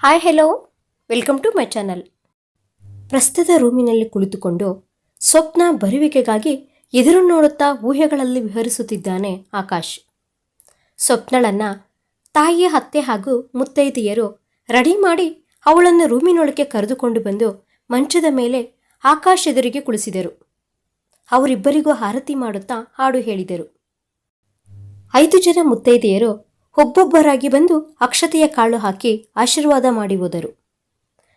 Hi hello welcome to my channel ಪ್ರಸ್ತುತ ರೂಮಿನಲ್ಲಿ ಕುಳಿತುಕೊಂಡು ಸ್ವಪ್ನ ಬರುವಿಕೆಗಾಗಿ ಎದುರು ನೋಡುತ್ತಾ ಊಹೆಗಳಲ್ಲಿ ವಿಹರಿಸುತ್ತಿದ್ದಾನೆ ಆಕಾಶ್. ಸ್ವಪ್ನಳನ್ನು ತಾಯಿಯ ಹತ್ತೆ ಹಾಗೂ ಮುತ್ತೈದೆಯರು ರೆಡಿ ಮಾಡಿ ಅವಳನ್ನು ರೂಮಿನೊಳಗೆ ಕರೆದುಕೊಂಡು ಬಂದು ಮಂಚದ ಮೇಲೆ ಆಕಾಶ್ ಎದುರಿಗೆ ಕುಳಿಸಿದರು. ಅವರಿಬ್ಬರಿಗೂ ಆರತಿ ಮಾಡುತ್ತಾ ಹಾಡು ಹೇಳಿದರು. ಐದು ಜನ ಮುತ್ತೈದೆಯರು ಒಬ್ಬೊಬ್ಬರಾಗಿ ಬಂದು ಅಕ್ಷತೆಯ ಕಾಳು ಹಾಕಿ ಆಶೀರ್ವಾದ ಮಾಡಿ ಹೋದರು.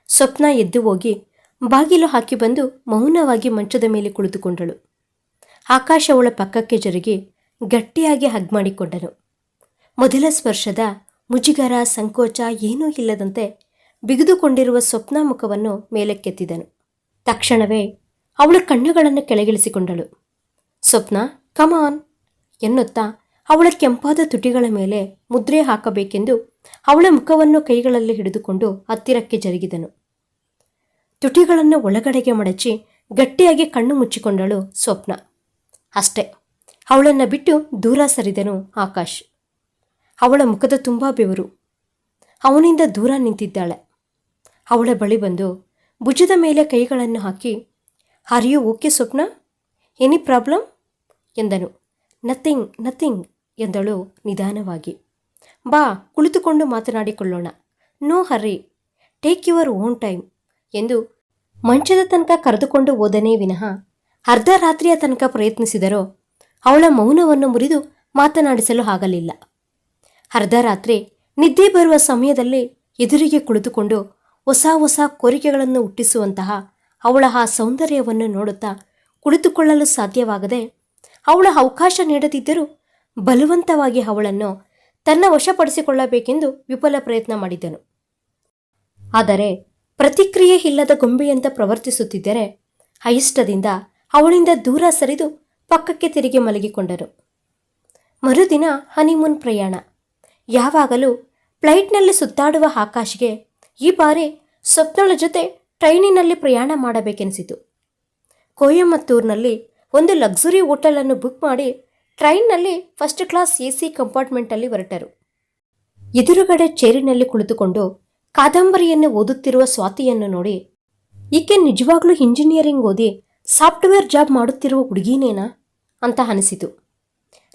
ಸ್ವಪ್ನ ಎದ್ದು ಹೋಗಿ ಬಾಗಿಲು ಹಾಕಿ ಬಂದು ಮೌನವಾಗಿ ಮಂಚದ ಮೇಲೆ ಕುಳಿತುಕೊಂಡಳು. ಆಕಾಶ ಅವಳ ಪಕ್ಕಕ್ಕೆ ಜರುಗಿ ಗಟ್ಟಿಯಾಗಿ ಹಗ್ ಮಾಡಿಕೊಂಡನು. ಮೊದಲ ಸ್ಪರ್ಶದ ಮುಜುಗರ, ಸಂಕೋಚ ಏನೂ ಇಲ್ಲದಂತೆ ಬಿಗಿದುಕೊಂಡಿರುವ ಸ್ವಪ್ನ ಮುಖವನ್ನು ಮೇಲಕ್ಕೆತ್ತಿದನು. ತಕ್ಷಣವೇ ಅವಳ ಕಣ್ಣುಗಳನ್ನು ಕೆಳಗಿಳಿಸಿಕೊಂಡಳು. ಸ್ವಪ್ನ, ಕಮಾನ್ ಎನ್ನುತ್ತಾ ಅವಳ ಕೆಂಪಾದ ತುಟಿಗಳ ಮೇಲೆ ಮುದ್ರೆ ಹಾಕಬೇಕೆಂದು ಅವಳ ಮುಖವನ್ನು ಕೈಗಳಲ್ಲಿ ಹಿಡಿದುಕೊಂಡು ಹತ್ತಿರಕ್ಕೆ ಜರುಗಿದನು. ತುಟಿಗಳನ್ನು ಒಳಗಡೆಗೆ ಮಡಚಿ ಗಟ್ಟಿಯಾಗಿ ಕಣ್ಣು ಮುಚ್ಚಿಕೊಂಡಳು ಸ್ವಪ್ನ. ಅಷ್ಟೇ, ಅವಳನ್ನು ಬಿಟ್ಟು ದೂರ ಸರಿದನು ಆಕಾಶ್. ಅವಳ ಮುಖದ ತುಂಬ ಬೆವರು. ಅವನಿಂದ ದೂರ ನಿಂತಿದ್ದಾಳೆ. ಅವಳ ಬಳಿ ಬಂದು ಭುಜದ ಮೇಲೆ ಕೈಗಳನ್ನು ಹಾಕಿ ಹರಿಯು ಓಕೆ ಸ್ವಪ್ನ? Any problem? ಎಂದನು. Nothing nothing. ಎಂದಳು ನಿಧಾನವಾಗಿ. ಬಾ, ಕುಳಿತುಕೊಂಡು ಮಾತನಾಡಿಕೊಳ್ಳೋಣ. No hurry, take your own time ಎಂದು ಮಂಚದ ತನಕ ಕರೆದುಕೊಂಡು ಹೋದನೇ ವಿನಃ ಅರ್ಧ ರಾತ್ರಿಯ ತನಕ ಪ್ರಯತ್ನಿಸಿದರೋ ಅವಳ ಮೌನವನ್ನು ಮುರಿದು ಮಾತನಾಡಿಸಲು ಆಗಲಿಲ್ಲ. ಅರ್ಧ ರಾತ್ರಿ ನಿದ್ದೆ ಬರುವ ಸಮಯದಲ್ಲಿ ಎದುರಿಗೆ ಕುಳಿತುಕೊಂಡು ಹೊಸ ಹೊಸ ಕೋರಿಕೆಗಳನ್ನು ಹುಟ್ಟಿಸುವಂತಹ ಅವಳ ಆ ಸೌಂದರ್ಯವನ್ನು ನೋಡುತ್ತಾ ಕುಳಿತುಕೊಳ್ಳಲು ಸಾಧ್ಯವಾಗದೆ ಅವಳ ಅವಕಾಶ ನೀಡದಿದ್ದರೂ ಬಲವಂತವಾಗಿ ಅವಳನ್ನು ತನ್ನ ವಶಪಡಿಸಿಕೊಳ್ಳಬೇಕೆಂದು ವಿಫಲ ಪ್ರಯತ್ನ ಮಾಡಿದನು. ಆದರೆ ಪ್ರತಿಕ್ರಿಯೆ ಇಲ್ಲದ ಗೊಂಬೆಯಂತ ಪ್ರವರ್ತಿಸುತ್ತಿದ್ದರೆ ಅಯಿಷ್ಟದಿಂದ ಅವಳಿಂದ ದೂರ ಸರಿದು ಪಕ್ಕಕ್ಕೆ ತಿರುಗಿ ಮಲಗಿಕೊಂಡರು ಮರುದಿನ ಹನಿಮೂನ್ ಪ್ರಯಾಣ. ಯಾವಾಗಲೂ ಫ್ಲೈಟ್ನಲ್ಲಿ ಸುತ್ತಾಡುವ ಆಕಾಶ್ಗೆ ಈ ಬಾರಿ ಸ್ವಪ್ನಳ ಜೊತೆ ಟ್ರೈನಿನಲ್ಲಿ ಪ್ರಯಾಣ ಮಾಡಬೇಕೆನಿಸಿತು. ಕೊಯಮತ್ತೂರಿನಲ್ಲಿ ಒಂದು ಲಕ್ಸುರಿ ಹೋಟೆಲನ್ನು ಬುಕ್ ಮಾಡಿ ಟ್ರೈನ್ನಲ್ಲಿ ಫಸ್ಟ್ ಕ್ಲಾಸ್ ಎ ಸಿ ಕಂಪಾರ್ಟ್ಮೆಂಟಲ್ಲಿ ಹೊರಟರು. ಎದುರುಗಡೆ ಚೇರಿನಲ್ಲಿ ಕುಳಿತುಕೊಂಡು ಕಾದಂಬರಿಯನ್ನು ಓದುತ್ತಿರುವ ಸ್ವಾತಿಯನ್ನು ನೋಡಿ, ಈಕೆ ನಿಜವಾಗ್ಲೂ ಇಂಜಿನಿಯರಿಂಗ್ ಓದಿ ಸಾಫ್ಟ್ವೇರ್ ಜಾಬ್ ಮಾಡುತ್ತಿರುವ ಹುಡುಗಿನೇನಾ ಅಂತ ಅನಿಸಿತು.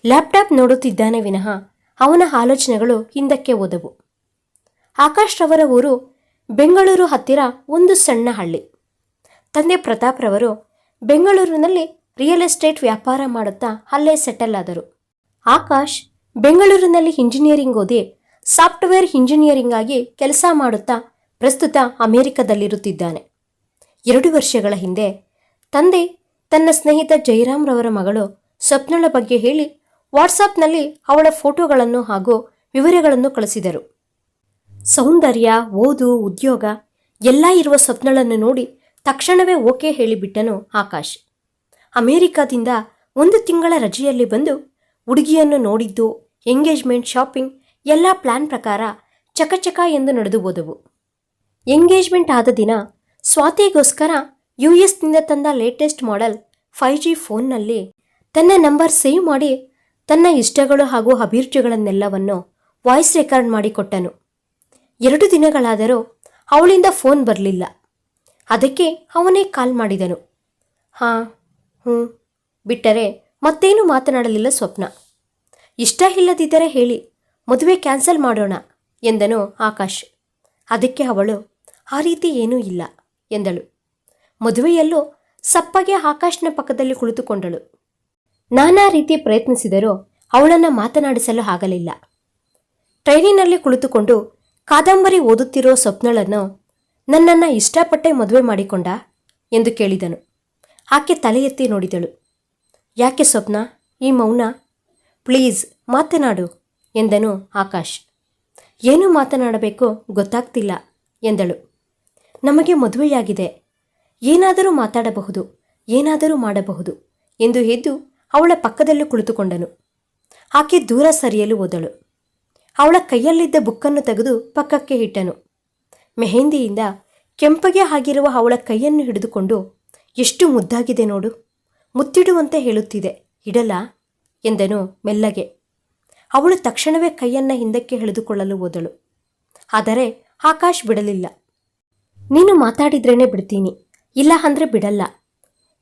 ಲ್ಯಾಪ್ಟಾಪ್ ನೋಡುತ್ತಿದ್ದಾನೆ ವಿನಃ ಅವನ ಆಲೋಚನೆಗಳು ಹಿಂದಕ್ಕೆ ಓದವು ಆಕಾಶ್ ರವರ ಊರು ಬೆಂಗಳೂರು ಹತ್ತಿರ ಒಂದು ಸಣ್ಣ ಹಳ್ಳಿ. ತಂದೆ ಪ್ರತಾಪ್ ರವರು ಬೆಂಗಳೂರಿನಲ್ಲಿ ರಿಯಲ್ ಎಸ್ಟೇಟ್ ವ್ಯಾಪಾರ ಮಾಡುತ್ತಾ ಅಲ್ಲೇ ಸೆಟಲ್ ಆದರು. ಆಕಾಶ್ ಬೆಂಗಳೂರಿನಲ್ಲಿ ಇಂಜಿನಿಯರಿಂಗ್ ಓದಿ ಸಾಫ್ಟ್ವೇರ್ ಇಂಜಿನಿಯರಿಂಗ್ ಆಗಿ ಕೆಲಸ ಮಾಡುತ್ತಾ ಪ್ರಸ್ತುತ ಅಮೆರಿಕದಲ್ಲಿರುತ್ತಿದ್ದಾನೆ. ಎರಡು ವರ್ಷಗಳ ಹಿಂದೆ ತಂದೆ ತನ್ನ ಸ್ನೇಹಿತ ಜಯರಾಮ್ ರವರ ಮಗಳು ಸ್ವಪ್ನಳ ಬಗ್ಗೆ ಹೇಳಿ ವಾಟ್ಸಾಪ್ನಲ್ಲಿ ಅವಳ ಫೋಟೋಗಳನ್ನು ಹಾಗೂ ವಿವರಗಳನ್ನು ಕಳಿಸಿದರು. ಸೌಂದರ್ಯ, ಓದು, ಉದ್ಯೋಗ ಎಲ್ಲ ಇರುವ ಸ್ವಪ್ನಳನ್ನು ನೋಡಿ ತಕ್ಷಣವೇ ಓಕೆ ಹೇಳಿಬಿಟ್ಟನು ಆಕಾಶ್. ಅಮೆರಿಕದಿಂದ ಒಂದು ತಿಂಗಳ ರಜೆಯಲ್ಲಿ ಬಂದು ಹುಡುಗಿಯನ್ನು ನೋಡಿದ್ದು, ಎಂಗೇಜ್ಮೆಂಟ್ ಶಾಪಿಂಗ್ ಎಲ್ಲ ಪ್ಲಾನ್ ಪ್ರಕಾರ ಚಕಚಕ ಎಂದು ನಡೆದು ಹೋದವು. ಎಂಗೇಜ್ಮೆಂಟ್ ಆದ ದಿನ ಸ್ವಾತಿಗೋಸ್ಕರ ಯು ಎಸ್ನಿಂದ ತಂದ ಲೇಟೆಸ್ಟ್ ಮಾಡೆಲ್ ಫೈವ್ ಜಿ ಫೋನ್ನಲ್ಲಿ ತನ್ನ ನಂಬರ್ ಸೇವ್ ಮಾಡಿ ತನ್ನ ಇಷ್ಟಗಳು ಹಾಗೂ ಅಭಿರುಚಿಗಳನ್ನೆಲ್ಲವನ್ನು ವಾಯ್ಸ್ ರೆಕಾರ್ಡ್ ಮಾಡಿಕೊಟ್ಟನು. ಎರಡು ದಿನಗಳಾದರೂ ಅವಳಿಂದ ಫೋನ್ ಬರಲಿಲ್ಲ. ಅದಕ್ಕೆ ಅವನೇ ಕಾಲ್ ಮಾಡಿದನು. ಹಾಂ ಹ್ಞೂ ಬಿಟ್ಟರೆ ಮತ್ತೇನು ಮಾತನಾಡಲಿಲ್ಲ ಸ್ವಪ್ನ. ಇಷ್ಟ ಇಲ್ಲದಿದ್ದರೆ ಹೇಳಿ, ಮದುವೆ ಕ್ಯಾನ್ಸಲ್ ಮಾಡೋಣ ಎಂದನು ಆಕಾಶ್. ಅದಕ್ಕೆ ಅವಳು, ಆ ರೀತಿ ಏನೂ ಇಲ್ಲ ಎಂದಳು. ಮದುವೆಯಲ್ಲೂ ಸಪ್ಪಗೆ ಆಕಾಶ್ನ ಪಕ್ಕದಲ್ಲಿ ಕುಳಿತುಕೊಂಡಳು. ನಾನಾ ರೀತಿ ಪ್ರಯತ್ನಿಸಿದರೂ ಅವಳನ್ನು ಮಾತನಾಡಿಸಲು ಆಗಲಿಲ್ಲ. ಟ್ರೈನಿನಲ್ಲಿ ಕುಳಿತುಕೊಂಡು ಕಾದಂಬರಿ ಓದುತ್ತಿರೋ ಸ್ವಪ್ನಳನ್ನು ನನ್ನನ್ನು ಇಷ್ಟಪಟ್ಟೆ ಮದುವೆ ಮಾಡಿಕೊಂಡ ಎಂದು ಕೇಳಿದನು. ಆಕೆ ತಲೆ ಎತ್ತಿ ನೋಡಿದಳು. ಯಾಕೆ ಸ್ವಪ್ನ? ಈ ಮೌನ? ಪ್ಲೀಸ್ ಮಾತನಾಡು, ಎಂದನು ಆಕಾಶ್. ಏನು ಮಾತನಾಡಬೇಕೋ ಗೊತ್ತಾಗ್ತಿಲ್ಲ, ಎಂದಳು. ನಮಗೆ ಮದುವೆಯಾಗಿದೆ. ಏನಾದರೂ ಮಾತಾಡಬಹುದು, ಏನಾದರೂ ಮಾಡಬಹುದು, ಎಂದು ಎದ್ದು ಅವಳ ಪಕ್ಕದಲ್ಲೂ ಕುಳಿತುಕೊಂಡನು. ಆಕೆ ದೂರ ಸರಿಯಲು ಹೋದಳು. ಅವಳ ಕೈಯಲ್ಲಿದ್ದ ಬುಕ್ಕನ್ನು ತೆಗೆದು ಪಕ್ಕಕ್ಕೆ ಇಟ್ಟನು. ಮೆಹೆಂದಿಯಿಂದ ಕೆಂಪಗೆ ಆಗಿರುವ ಅವಳ ಕೈಯನ್ನು ಹಿಡಿದುಕೊಂಡು ಎಷ್ಟು ಮುದ್ದಾಗಿದೆ ನೋಡು. ಮುತ್ತಿಡುವಂತೆ ಹೇಳುತ್ತಿದೆ. ಇಡಲ? ಎಂದನು ಮೆಲ್ಲಗೆ. ಅವಳು ತಕ್ಷಣವೇ ಕೈಯನ್ನು ಹಿಂದಕ್ಕೆ ಎಳೆದುಕೊಳ್ಳಲು ಹೋದಳು. ಆದರೆ ಆಕಾಶ್ ಬಿಡಲಿಲ್ಲ. ನೀನು ಮಾತಾಡಿದ್ರೇನೆ ಬಿಡ್ತೀನಿ. ಇಲ್ಲ ಅಂದ್ರೆ ಬಿಡಲ್ಲ.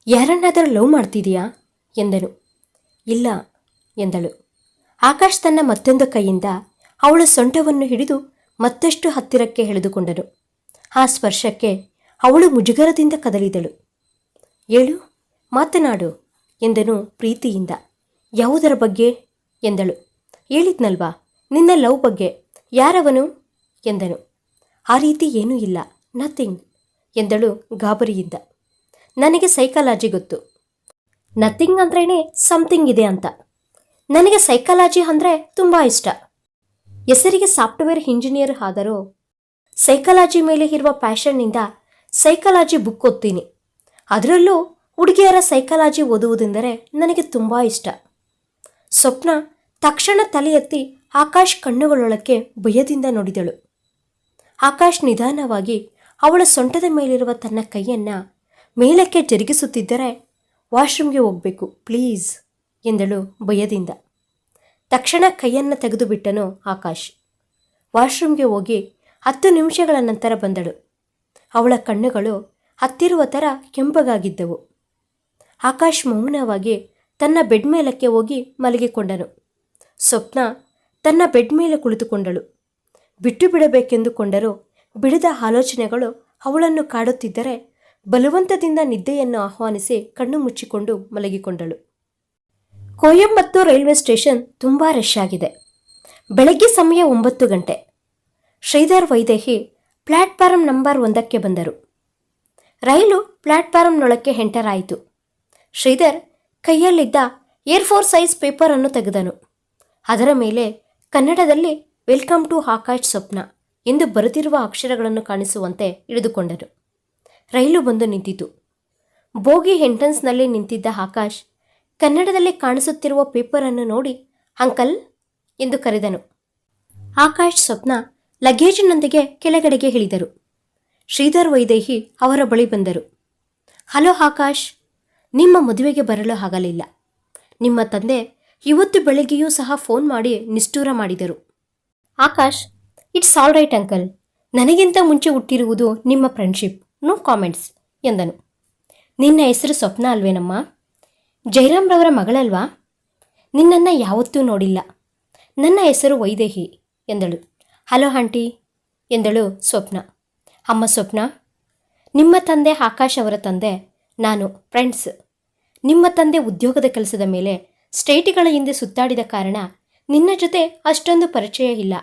ಯಾರನ್ನಾದರೂ ಲವ್ ಮಾಡ್ತಿದೀಯಾ? ಎಂದನು. ಇಲ್ಲ, ಎಂದಳು. ಆಕಾಶ್ ತನ್ನ ಮತ್ತೊಂದು ಕೈಯಿಂದ ಅವಳ ಸೊಂಟವನ್ನು ಹಿಡಿದು ಮತ್ತಷ್ಟು ಹತ್ತಿರಕ್ಕೆ ಎಳೆದುಕೊಂಡನು. ಆ ಸ್ಪರ್ಶಕ್ಕೆ ಅವಳು ಮುಜುಗರದಿಂದ ಕದಲಿದಳು. ಏಳು, ಮಾತನಾಡು ಎಂದನು ಪ್ರೀತಿಯಿಂದ. ಯಾವುದರ ಬಗ್ಗೆ? ಎಂದಳು. ಹೇಳಿದ್ನಲ್ವಾ, ನಿನ್ನ ಲವ್ ಬಗ್ಗೆ. ಯಾರವನು? ಎಂದನು. ಆ ರೀತಿ ಏನೂ ಇಲ್ಲ, ನಥಿಂಗ್ ಎಂದಳು ಗಾಬರಿಯಿಂದ. ನನಗೆ ಸೈಕಾಲಜಿ ಗೊತ್ತು. ನಥಿಂಗ್ ಅಂದ್ರೇ ಸಮಥಿಂಗ್ ಇದೆ ಅಂತ. ನನಗೆ ಸೈಕಾಲಜಿ ಅಂದರೆ ತುಂಬ ಇಷ್ಟ. ಹೆಸರಿಗೆ ಸಾಫ್ಟ್ವೇರ್ ಇಂಜಿನಿಯರ್ ಆದರೂ? ಸೈಕಾಲಜಿ ಮೇಲೆ ಇರುವ ಪ್ಯಾಷನ್ನಿಂದ ಸೈಕಾಲಜಿ ಬುಕ್ ಓದ್ತೀನಿ. ಅದರಲ್ಲೂ ಹುಡುಗಿಯರ ಸೈಕಾಲಜಿ ಓದುವುದೆಂದರೆ ನನಗೆ ತುಂಬ ಇಷ್ಟ. ಸ್ವಪ್ನ ತಕ್ಷಣ ತಲೆ ಎತ್ತಿ ಆಕಾಶ್ ಕಣ್ಣುಗಳೊಳಕ್ಕೆ ಭಯದಿಂದ ನೋಡಿದಳು. ಆಕಾಶ್ ನಿಧಾನವಾಗಿ ಅವಳ ಸೊಂಟದ ಮೇಲಿರುವ ತನ್ನ ಕೈಯನ್ನು ಮೇಲಕ್ಕೆ ಜರುಗಿಸುತ್ತಿದ್ದರೆ ವಾಶ್ರೂಮ್ಗೆ ಹೋಗಬೇಕು, ಪ್ಲೀಸ್, ಎಂದಳು ಭಯದಿಂದ. ತಕ್ಷಣ ಕೈಯನ್ನು ತೆಗೆದುಬಿಟ್ಟನು ಆಕಾಶ್. ವಾಶ್ರೂಮ್ಗೆ ಹೋಗಿ ಹತ್ತು ನಿಮಿಷಗಳ ನಂತರ ಬಂದಳು. ಅವಳ ಕಣ್ಣುಗಳು ಹತ್ತಿರುವ ಥರ ಕೆಂಪಗಾಗಿದ್ದವು. ಆಕಾಶ್ ಮೌನವಾಗಿ ತನ್ನ ಬೆಡ್ ಮೇಲಕ್ಕೆ ಹೋಗಿ ಮಲಗಿಕೊಂಡನು. ಸ್ವಪ್ನ ತನ್ನ ಬೆಡ್ ಮೇಲೆ ಕುಳಿತುಕೊಂಡಳು. ಬಿಟ್ಟು ಬಿಡಬೇಕೆಂದುಕೊಂಡರೂ ಬಿಡದ ಆಲೋಚನೆಗಳು ಅವಳನ್ನು ಕಾಡುತ್ತಿದ್ದರೆ ಬಲವಂತದಿಂದ ನಿದ್ದೆಯನ್ನು ಆಹ್ವಾನಿಸಿ ಕಣ್ಣು ಮುಚ್ಚಿಕೊಂಡು ಮಲಗಿಕೊಂಡಳು. ಕೊಯಂಬತ್ತೂರು ರೈಲ್ವೆ ಸ್ಟೇಷನ್ ತುಂಬ ರಶ್ ಆಗಿದೆ. ಬೆಳಗ್ಗೆ ಸಮಯ ಒಂಬತ್ತು ಗಂಟೆ. ಶ್ರೀಧರ್ ವೈದೇಹಿ ಪ್ಲಾಟ್ಫಾರ್ಮ್ ನಂಬರ್ ಒಂದಕ್ಕೆ ಬಂದರು. ರೈಲು ಪ್ಲಾಟ್ಫಾರಂನೊಳಕ್ಕೆ ಎಂಟರ್ ಆಯಿತು ಶ್ರೀಧರ್ ಕೈಯಲ್ಲಿದ್ದ ಏರ್ ಫೋರ್ ಸೈಜ್ ಪೇಪರನ್ನು ತೆಗೆದನು. ಅದರ ಮೇಲೆ ಕನ್ನಡದಲ್ಲಿ ವೆಲ್ಕಮ್ ಟು ಆಕಾಶ್ ಸ್ವಪ್ನ ಎಂದು ಬರೆದಿರುವ ಅಕ್ಷರಗಳನ್ನು ಕಾಣಿಸುವಂತೆ ಇಳಿದುಕೊಂಡನು ರೈಲು ಬಂದು ನಿಂತಿತು. ಬೋಗಿ ಹೆಂಟನ್ಸ್ನಲ್ಲಿ ನಿಂತಿದ್ದ ಆಕಾಶ್ ಕನ್ನಡದಲ್ಲಿ ಕಾಣಿಸುತ್ತಿರುವ ಪೇಪರನ್ನು ನೋಡಿ ಅಂಕಲ್ ಎಂದು ಕರೆದನು. ಆಕಾಶ್ ಸ್ವಪ್ನ ಲಗೇಜಿನೊಂದಿಗೆ ಕೆಳಗಡೆಗೆ ಇಳಿದರು. ಶ್ರೀಧರ್ ವೈದೇಹಿ ಅವರ ಬಳಿ ಬಂದರು. ಹಲೋ ಆಕಾಶ್, ನಿಮ್ಮ ಮದುವೆಗೆ ಬರಲು ಆಗಲಿಲ್ಲ. ನಿಮ್ಮ ತಂದೆ ಇವತ್ತು ಬೆಳಿಗ್ಗೆಯೂ ಸಹ ಫೋನ್ ಮಾಡಿ ನಿಷ್ಠೂರ ಮಾಡಿದರು. Akash, it's all right uncle. ನನಗಿಂತ ಮುಂಚೆ ಹುಟ್ಟಿರುವುದು ನಿಮ್ಮ ಫ್ರೆಂಡ್ಶಿಪ್. ನೋ ಕಾಮೆಂಟ್ಸ್, ಎಂದನು. ನಿನ್ನ ಹೆಸರು ಸ್ವಪ್ನ ಅಲ್ವೇನಮ್ಮ? ಜಯರಾಮ್ರವರ ಮಗಳಲ್ವಾ? ನಿನ್ನನ್ನು ಯಾವತ್ತೂ ನೋಡಿಲ್ಲ. ನನ್ನ ಹೆಸರು ವೈದೇಹಿ, ಎಂದಳು. ಹಲೋ ಆಂಟಿ, ಎಂದಳು ಸ್ವಪ್ನ. ಅಮ್ಮ ಸ್ವಪ್ನ, ನಿಮ್ಮ ತಂದೆ ಆಕಾಶ್ ಅವರ ತಂದೆ, ನಾನು ಫ್ರೆಂಡ್ಸ್ ನಿಮ್ಮ ತಂದೆ ಉದ್ಯೋಗದ ಕೆಲಸದ ಮೇಲೆ ಸ್ಟೇಟ್ಗಳ ಹಿಂದೆ ಸುತ್ತಾಡಿದ ಕಾರಣ ನಿನ್ನ ಜೊತೆ ಅಷ್ಟೊಂದು ಪರಿಚಯ ಇಲ್ಲ.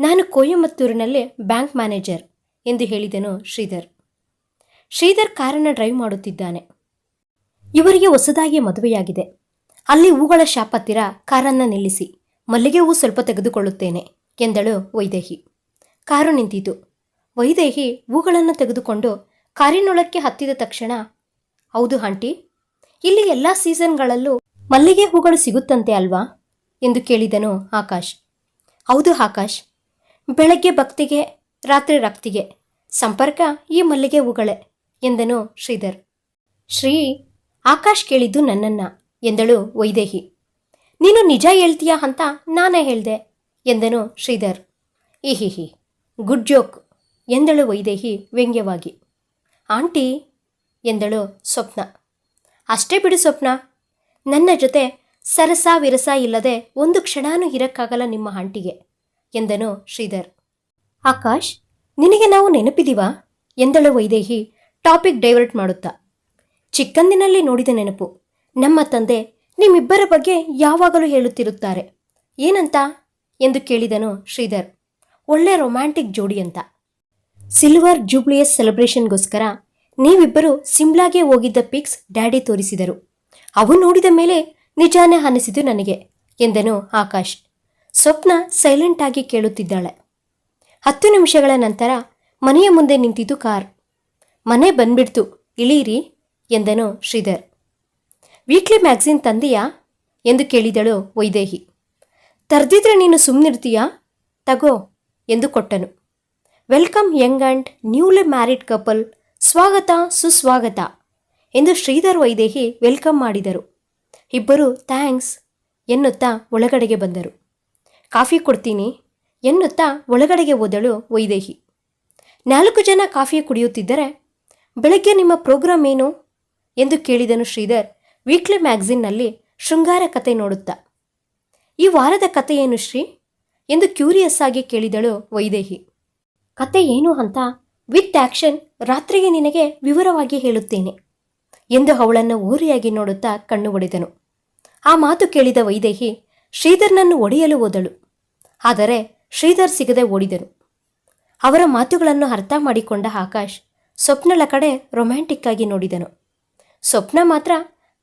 ನಾನು ಕೊಯಮತ್ತೂರಿನಲ್ಲಿ ಬ್ಯಾಂಕ್ ಮ್ಯಾನೇಜರ್ ಎಂದು ಹೇಳಿದನು ಶ್ರೀಧರ್. ಶ್ರೀಧರ್ ಕಾರನ್ನು ಡ್ರೈವ್ ಮಾಡುತ್ತಿದ್ದಾನೆ. ಇವರಿಗೆ ಹೊಸದಾಗಿ ಮದುವೆಯಾಗಿದೆ. ಅಲ್ಲಿ ಹೂಗಳ ಶಾಪ್ ಹತ್ತಿರ ಕಾರನ್ನು ನಿಲ್ಲಿಸಿ, ಮಲ್ಲಿಗೆ ಹೂ ಸ್ವಲ್ಪ ತೆಗೆದುಕೊಳ್ಳುತ್ತೇನೆ ಎಂದಳು ವೈದೇಹಿ. ಕಾರು ನಿಂತಿತು. ವೈದೇಹಿ ಹೂಗಳನ್ನು ತೆಗೆದುಕೊಂಡು ಕಾರಿನೊಳಕ್ಕೆ ಹತ್ತಿದ ತಕ್ಷಣ, ಹೌದು ಆಂಟಿ, ಇಲ್ಲಿ ಎಲ್ಲ ಸೀಸನ್ಗಳಲ್ಲೂ ಮಲ್ಲಿಗೆ ಹೂಗಳು ಸಿಗುತ್ತಂತೆ ಅಲ್ವಾ? ಎಂದು ಕೇಳಿದನು ಆಕಾಶ್. ಹೌದು ಆಕಾಶ್, ಬೆಳಗ್ಗೆ ಭಕ್ತಿಗೆ, ರಾತ್ರಿ ರಕ್ತಿಗೆ ಸಂಪರ್ಕ ಈ ಮಲ್ಲಿಗೆ ಹೂಗಳೇ, ಎಂದನು ಶ್ರೀಧರ್. ಶ್ರೀ ಆಕಾಶ್ ಕೇಳಿದ್ದು ನನ್ನನ್ನ ಎಂದಳು ವೈದೇಹಿ. ನೀನು ನಿಜ ಹೇಳ್ತೀಯಾ ಅಂತ ನಾನೇ ಹೇಳ್ದೆ, ಎಂದನು ಶ್ರೀಧರ್. ಇಹಿಹಿ ಗುಡ್ ಜೋಕ್ ಎಂದಳು ವೈದೇಹಿ ವ್ಯಂಗ್ಯವಾಗಿ. ಆಂಟಿ, ಎಂದಳು ಸ್ವಪ್ನ. ಅಷ್ಟೇ ಬಿಡು ಸ್ವಪ್ನ. ನನ್ನ ಜೊತೆ ಸರಸ ವಿರಸ ಇಲ್ಲದೆ ಒಂದು ಕ್ಷಣಾನು ಇರಕ್ಕಾಗಲ್ಲ ನಿಮ್ಮ ಆಂಟಿಗೆ, ಎಂದನು ಶ್ರೀಧರ್. ಆಕಾಶ್, ನಿನಗೆ ನಾವು ನೆನಪಿದೀವಾ? ಎಂದಳು ವೈದೇಹಿ ಟಾಪಿಕ್ ಡೈವರ್ಟ್ ಮಾಡುತ್ತಾ. ಚಿಕ್ಕಂದಿನಲ್ಲಿ ನೋಡಿದ ನೆನಪು. ನಮ್ಮ ತಂದೆ ನಿಮ್ಮಿಬ್ಬರ ಬಗ್ಗೆ ಯಾವಾಗಲೂ ಹೇಳುತ್ತಿರುತ್ತಾರೆ. ಏನಂತ? ಎಂದು ಕೇಳಿದನು ಶ್ರೀಧರ್. ಒಳ್ಳೆ ರೊಮ್ಯಾಂಟಿಕ್ ಜೋಡಿ ಅಂತ. ಸಿಲ್ವರ್ ಜೂಬ್ಲಿಯಸ್ ಸೆಲೆಬ್ರೇಷನ್ಗೋಸ್ಕರ ನೀವಿಬ್ಬರು ಸಿಮ್ಲಾಗೆ ಹೋಗಿದ್ದ ಪಿಕ್ಸ್ ಡ್ಯಾಡಿ ತೋರಿಸಿದರು. ಅವು ನೋಡಿದ ಮೇಲೆ ನಿಜಾನೇ ಅನಿಸಿತು ನನಗೆ, ಎಂದನು ಆಕಾಶ್. ಸ್ವಪ್ನ ಸೈಲೆಂಟ್ ಆಗಿ ಕೇಳುತ್ತಿದ್ದಾಳೆ. ಹತ್ತು ನಿಮಿಷಗಳ ನಂತರ ಮನೆಯ ಮುಂದೆ ನಿಂತಿದ್ದು ಕಾರ್. ಮನೆ ಬಂದ್ಬಿಡ್ತು ಇಳೀರಿ ಎಂದನು ಶ್ರೀಧರ್. Weekly magazine ತಂದೆಯಾ? ಎಂದು ಕೇಳಿದಳು ವೈದೇಹಿ. ತರ್ದಿದ್ರೆ ನೀನು ಸುಮ್ಮನಿರ್ತೀಯಾ ತಗೋ, ಎಂದು ಕೊಟ್ಟನು. Welcome young and newly married couple. ಸ್ವಾಗತ, ಸುಸ್ವಾಗತ. ಎಂದು ಶ್ರೀಧರ್ ವೈದೇಹಿ ವೆಲ್ಕಮ್ ಮಾಡಿದರು. ಇಬ್ಬರು ಥ್ಯಾಂಕ್ಸ್ ಎನ್ನುತ್ತಾ ಒಳಗಡೆಗೆ ಬಂದರು. ಕಾಫಿ ಕೊಡ್ತೀನಿ ಎನ್ನುತ್ತಾ ಒಳಗಡೆಗೆ ಓದಳು ವೈದೇಹಿ. ನಾಲ್ಕು ಜನ ಕಾಫಿ ಕುಡಿಯುತ್ತಿದ್ದರೆ, ಬೆಳಗ್ಗೆ ನಿಮ್ಮ ಪ್ರೋಗ್ರಾಮ್ ಏನು? ಎಂದು ಕೇಳಿದನು ಶ್ರೀಧರ್ ವೀಕ್ಲಿ ಮ್ಯಾಗ್ಝಿನ್ನಲ್ಲಿ ಶೃಂಗಾರ ಕತೆ ನೋಡುತ್ತಾ. ಈ ವಾರದ ಏನು ಶ್ರೀ? ಎಂದು ಕ್ಯೂರಿಯಸ್ ಆಗಿ ಕೇಳಿದಳು ವೈದೇಹಿ. ಕತೆ ಏನು ಅಂತ ವಿತ್ ಆಕ್ಷನ್ ರಾತ್ರಿಗೆ ನಿನಗೆ ವಿವರವಾಗಿ ಹೇಳುತ್ತೇನೆ ಎಂದು ಅವಳನ್ನು ಊರಿಯಾಗಿ ನೋಡುತ್ತಾ ಕಣ್ಣು ಹೊಡೆದನು ಆ ಮಾತು ಕೇಳಿದ ವೈದೇಹಿ ಶ್ರೀಧರ್ನನ್ನು ಒಡೆಯಲು ಹೋದಳು. ಆದರೆ ಶ್ರೀಧರ್ ಸಿಗದೆ ಓಡಿದನು. ಅವರ ಮಾತುಗಳನ್ನು ಅರ್ಥ ಮಾಡಿಕೊಂಡ ಆಕಾಶ್ ಸ್ವಪ್ನಳ ಕಡೆ ರೊಮ್ಯಾಂಟಿಕ್ ಆಗಿ ನೋಡಿದನು. ಸ್ವಪ್ನ ಮಾತ್ರ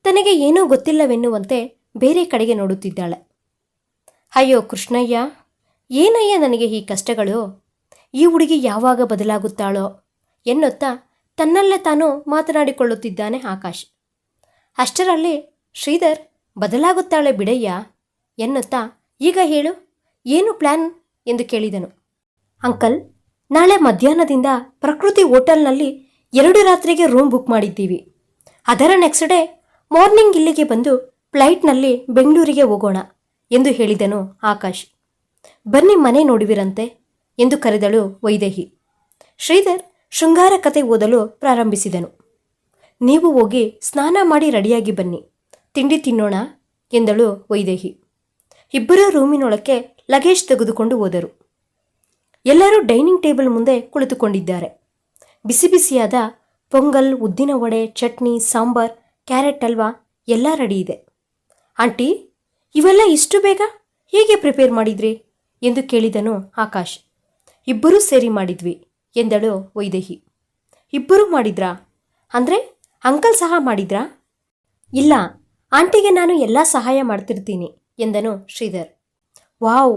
ತನಗೆ ಏನೂ ಗೊತ್ತಿಲ್ಲವೆನ್ನುವಂತೆ ಬೇರೆ ಕಡೆಗೆ ನೋಡುತ್ತಿದ್ದಾಳೆ. ಅಯ್ಯೋ ಕೃಷ್ಣಯ್ಯ, ಏನಯ್ಯ ನನಗೆ ಈ ಕಷ್ಟಗಳು? ಈ ಹುಡುಗಿ ಯಾವಾಗ ಬದಲಾಗುತ್ತಾಳೋ ಎನ್ನುತ್ತಾ ತನ್ನಲ್ಲೇ ತಾನು ಮಾತನಾಡಿಕೊಳ್ಳುತ್ತಿದ್ದಾನೆ ಆಕಾಶ್. ಅಷ್ಟರಲ್ಲಿ, ಶ್ರೀಧರ್, ಬದಲಾಗುತ್ತಾಳೆ ಬಿಡಯ್ಯ? ಎನ್ನುತ್ತಾ ಈಗ ಹೇಳು, ಏನು ಪ್ಲ್ಯಾನ್ ಎಂದು ಕೇಳಿದನು. ಅಂಕಲ್, ನಾಳೆ ಮಧ್ಯಾಹ್ನದಿಂದ ಪ್ರಕೃತಿ ಹೋಟೆಲ್ನಲ್ಲಿ ಎರಡು ರಾತ್ರಿಗೆ ರೂಮ್ ಬುಕ್ ಮಾಡಿದ್ದೀವಿ. ಅದರ ನೆಕ್ಸ್ಟ್ ಡೇ ಮಾರ್ನಿಂಗ್ ಇಲ್ಲಿಗೆ ಬಂದು ಫ್ಲೈಟ್ನಲ್ಲಿ ಬೆಂಗಳೂರಿಗೆ ಹೋಗೋಣ, ಎಂದು ಹೇಳಿದನು ಆಕಾಶ್. ಬನ್ನಿ ಮನೆ ನೋಡುವಿರಂತೆ ಎಂದು ಕರೆದಳು ವೈದೇಹಿ. ಶ್ರೀಧರ್ ಶೃಂಗಾರ ಕತೆ ಓದಲು ಪ್ರಾರಂಭಿಸಿದನು. ನೀವು ಹೋಗಿ ಸ್ನಾನ ಮಾಡಿ ರೆಡಿಯಾಗಿ ಬನ್ನಿ. ತಿಂಡಿ ತಿನ್ನೋಣ ಎಂದಳು ವೈದೇಹಿ. ಇಬ್ಬರೂ ರೂಮಿನೊಳಕ್ಕೆ ಲಗೇಜ್ ತೆಗೆದುಕೊಂಡು ಹೋದರು. ಎಲ್ಲರೂ ಡೈನಿಂಗ್ ಟೇಬಲ್ ಮುಂದೆ ಕುಳಿತುಕೊಂಡಿದ್ದಾರೆ. ಬಿಸಿ ಬಿಸಿಯಾದ ಪೊಂಗಲ್, ಉದ್ದಿನ ವಡೆ, ಚಟ್ನಿ, ಸಾಂಬಾರ್, ಕ್ಯಾರೆಟ್ ಹಲ್ವಾ ಎಲ್ಲ ರೆಡಿ ಇದೆ. ಆಂಟಿ, ಇವೆಲ್ಲ ಇಷ್ಟು ಬೇಗ? ಹೇಗೆ ಪ್ರಿಪೇರ್ ಮಾಡಿದ್ರಿ? ಎಂದು ಕೇಳಿದನು ಆಕಾಶ್. ಇಬ್ಬರೂ ಸೇರಿ ಮಾಡಿದ್ವಿ ಎಂದಳು ವೈದೇಹಿ. ಇಬ್ಬರೂ ಮಾಡಿದ್ರಾ? ಅಂದರೆ ಅಂಕಲ್ ಸಹ ಮಾಡಿದ್ರಾ? ಇಲ್ಲ, ಆಂಟಿಗೆ ನಾನು ಎಲ್ಲ ಸಹಾಯ ಮಾಡ್ತಿರ್ತೀನಿ ಎಂದನು Shridhar. Wow,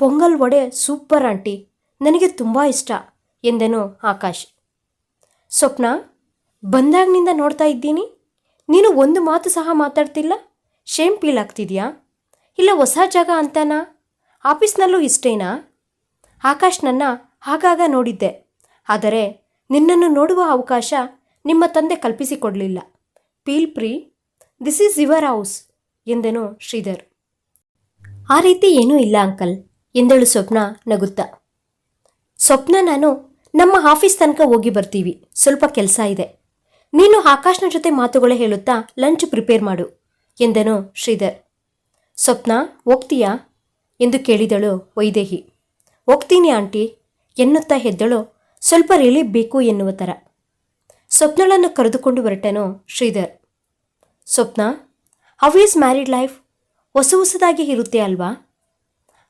pongal vada super aunty, ನನಗೆ ತುಂಬ ಇಷ್ಟ ಎಂದನು ಆಕಾಶ್. ಸ್ವಪ್ನ, ಬಂದಾಗ್ನಿಂದ ನೋಡ್ತಾ ಇದ್ದೀನಿ, ನೀನು ಒಂದು ಮಾತು ಸಹ ಮಾತಾಡ್ತಿಲ್ಲ, ಶೇಮ್ ಫೀಲ್ ಆಗ್ತಿದ್ಯಾ? ಇಲ್ಲ ಹೊಸ ಜಾಗ ಅಂತನಾ? ಆಫೀಸ್ನಲ್ಲೂ ಇಷ್ಟೇನಾ? ಆಕಾಶ್ ನನ್ನ ಆಗಾಗ ನೋಡಿದ್ದೆ. ಆದರೆ ನಿನ್ನನ್ನು ನೋಡುವ ಅವಕಾಶ ನಿಮ್ಮ ತಂದೆ ಕಲ್ಪಿಸಿಕೊಡಲಿಲ್ಲ. Feel free, this is your house, ಎಂದೆನು Shridhar. ಆ ರೀತಿ ಏನೂ ಇಲ್ಲ ಅಂಕಲ್, ಎಂದಳು ಸ್ವಪ್ನ ನಗುತ್ತಾ. ಸ್ವಪ್ನ ನಾನು ನಮ್ಮ ಆಫೀಸ್ ತನಕ ಹೋಗಿ ಬರ್ತೀವಿ, ಸ್ವಲ್ಪ ಕೆಲಸ ಇದೆ. ನೀನು ಆಕಾಶ್ನ ಜೊತೆ ಮಾತುಗಳೇ ಹೇಳುತ್ತಾ ಲಂಚ್ ಪ್ರಿಪೇರ್ ಮಾಡು, ಎಂದನು ಶ್ರೀಧರ್. ಸ್ವಪ್ನ, ಹೋಗ್ತೀಯಾ? ಎಂದು ಕೇಳಿದಳು ವೈದೇಹಿ. ಹೋಗ್ತೀನಿ ಆಂಟಿ, ಎನ್ನುತ್ತಾ ಹೆದ್ದಳು. ಸ್ವಲ್ಪ ರಿಲೀಫ್ ಬೇಕು ಎನ್ನುವ ಥರ. ಸ್ವಪ್ನಳನ್ನು ಕರೆದುಕೊಂಡು ಹೊರಟನು Shridhar. Swapna how is married life ಹೊಸ ಹೊಸದಾಗಿ ಇರುತ್ತೆ ಅಲ್ವಾ?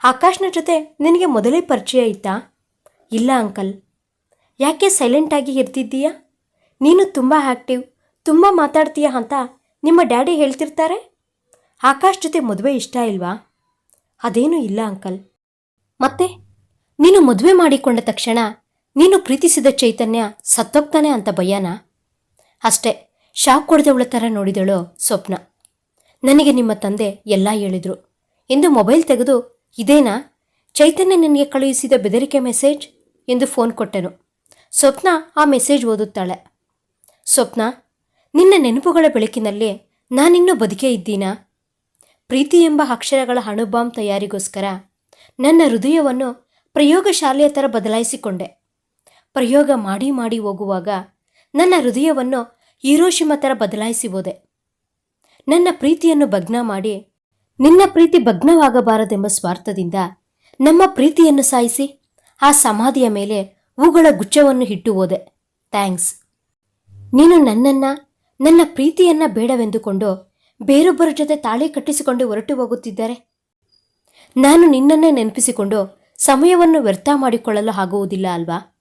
ಆಕಾಶ್ನ ಜೊತೆ ನಿನಗೆ ಮೊದಲೇ ಪರಿಚಯ ಇತ್ತಾ? ಇಲ್ಲ ಅಂಕಲ್. ಯಾಕೆ ಸೈಲೆಂಟಾಗಿ ಇರ್ತಿದ್ದೀಯಾ ನೀನು ತುಂಬ ಆ್ಯಕ್ಟಿವ್ ತುಂಬ ಮಾತಾಡ್ತೀಯ ಅಂತ ನಿಮ್ಮ ಡ್ಯಾಡಿ ಹೇಳ್ತಿರ್ತಾರೆ? ಆಕಾಶ್ ಜೊತೆ ಮದುವೆ ಇಷ್ಟ ಇಲ್ವಾ? ಅದೇನೂ ಇಲ್ಲ ಅಂಕಲ್. ಮತ್ತೆ? ನೀನು ಮದುವೆ ಮಾಡಿಕೊಂಡ ತಕ್ಷಣ ನೀನು ಪ್ರೀತಿಸಿದ ಚೈತನ್ಯ ಸತ್ತೋಗ್ತಾನೆ ಅಂತ ಭಯನಾ? ಅಷ್ಟೇ, ಶಾಕ್ ಕೊಡದವಳ ಥರ ನೋಡಿದಳು ಸ್ವಪ್ನ. ನನಗೆ ನಿಮ್ಮ ತಂದೆ ಎಲ್ಲ ಹೇಳಿದರು. ಎಂದು ಮೊಬೈಲ್ ತೆಗೆದು, ಇದೇನಾ? ಚೈತನ್ಯ ನನಗೆ ಕಳುಹಿಸಿದ ಬೆದರಿಕೆ ಮೆಸೇಜ್? ಎಂದು ಫೋನ್ ಕೊಟ್ಟನು. ಸ್ವಪ್ನ ಆ ಮೆಸೇಜ್ ಓದುತ್ತಾಳೆ. ಸ್ವಪ್ನ, ನಿನ್ನ ನೆನಪುಗಳ ಬೆಳಕಿನಲ್ಲಿ ನಾನಿನ್ನೂ ಬದುಕೇ ಇದ್ದೀನಾ? ಪ್ರೀತಿ ಎಂಬ ಅಕ್ಷರಗಳ ಅಣುಬಾಂಬ್ ತಯಾರಿಗೋಸ್ಕರ ನನ್ನ ಹೃದಯವನ್ನು ಪ್ರಯೋಗಶಾಲೆಯ ಥರ ಬದಲಾಯಿಸಿಕೊಂಡೆ. ಪ್ರಯೋಗ ಮಾಡಿ ಮಾಡಿ ಹೋಗುವಾಗ ನನ್ನ ಹೃದಯವನ್ನು ಹೀರೋಶಿಮ ಥರ ಬದಲಾಯಿಸಿ ಹೋದೆ. ನನ್ನ ಪ್ರೀತಿಯನ್ನು ಭಗ್ನ ಮಾಡಿ, ನಿನ್ನ ಪ್ರೀತಿ ಭಗ್ನವಾಗಬಾರದೆಂಬ ಸ್ವಾರ್ಥದಿಂದ ನಮ್ಮ ಪ್ರೀತಿಯನ್ನು ಸಾಯಿಸಿ, ಆ ಸಮಾಧಿಯ ಮೇಲೆ ಹೂಗಳ ಗುಚ್ಛವನ್ನು ಇಟ್ಟು ಹೋದೆ. ಥ್ಯಾಂಕ್ಸ್. ನೀನು ನನ್ನನ್ನ, ನನ್ನ ಪ್ರೀತಿಯನ್ನ ಬೇಡವೆಂದುಕೊಂಡು ಬೇರೊಬ್ಬರ ಜೊತೆ ತಾಳಿ ಕಟ್ಟಿಸಿಕೊಂಡು ಹೊರಟು ಹೋಗುತ್ತಿದ್ದಾರೆ? ನಾನು ನಿನ್ನನ್ನೇ ನೆನಪಿಸಿಕೊಂಡು ಸಮಯವನ್ನು ವ್ಯರ್ಥ ಮಾಡಿಕೊಳ್ಳಲು ಆಗುವುದಿಲ್ಲ ಅಲ್ವಾ?